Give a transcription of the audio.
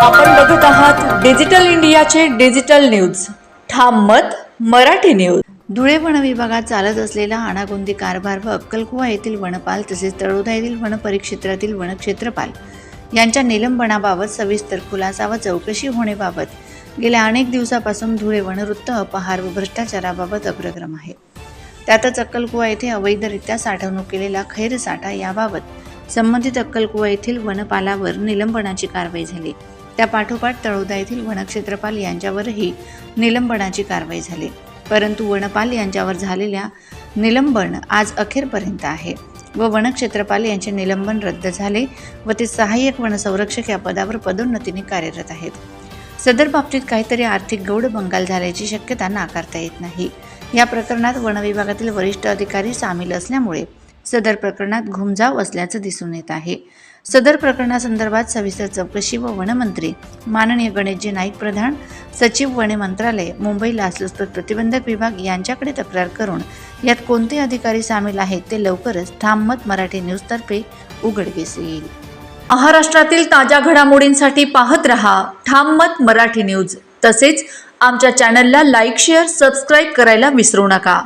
आपण बघत आहात डिजिटल इंडियाचे डिजिटल न्यूज. ठाम मत मराठी न्यूज. धुळे वन विभागात चालत असलेला हाणागुंदी कारभार व अक्कलकुवा येथील वनपाल तसेच तळोदा येथील वन परिक्षेत्रातील वनक्षेत्रपाल यांच्या निलंबनाबाबत सविस्तर खुलासा व चौकशी होण्याबाबत गेल्या अनेक दिवसापासून धुळे वनवृत्त अपहार व भ्रष्टाचाराबाबत अग्रक्रम आहे. त्यातच अक्कलकुवा येथे अवैधरित्या साठवणूक केलेला खैरसाठा याबाबत संबंधित अक्कलकुवा येथील वनपालावर निलंबनाची कारवाई झाली. त्या पाठोपाठ तळोदा येथील वनक्षेत्रपाल यांच्यावरही निलंबनाची कारवाई झाली. परंतु वनपाल यांच्यावर झालेल्या निलंबन आज अखेरपर्यंत आहे व वनक्षेत्रपाल यांचे निलंबन रद्द झाले व ते सहाय्यक वनसंरक्षक या पदावर पदोन्नतीने कार्यरत आहेत. सदर बाबतीत काहीतरी आर्थिक गौड बंगाल झाल्याची शक्यता नाकारता येत नाही. या प्रकरणात वनविभागातील वरिष्ठ अधिकारी सामील असल्यामुळे सदर प्रकरणात घुमजाव असल्याचं दिसून येत आहे. सदर प्रकरणासंदर्भात सविस्तर चौकशी व वनमंत्री माननीय गणेशजी नाईक प्रधान सचिव वने मंत्रालय मुंबई लाचलुचपत प्रतिबंधक विभाग यांच्याकडे तक्रार करून यात कोणते अधिकारी सामील आहेत ते लवकरच ठाम मत मराठी न्यूजतर्फे उघडकीस येईल. महाराष्ट्रातील ताज्या घडामोडींसाठी पाहत रहा ठाम मत मराठी न्यूज. तसेच आमच्या चॅनलला लाईक शेअर सबस्क्राईब करायला विसरू नका.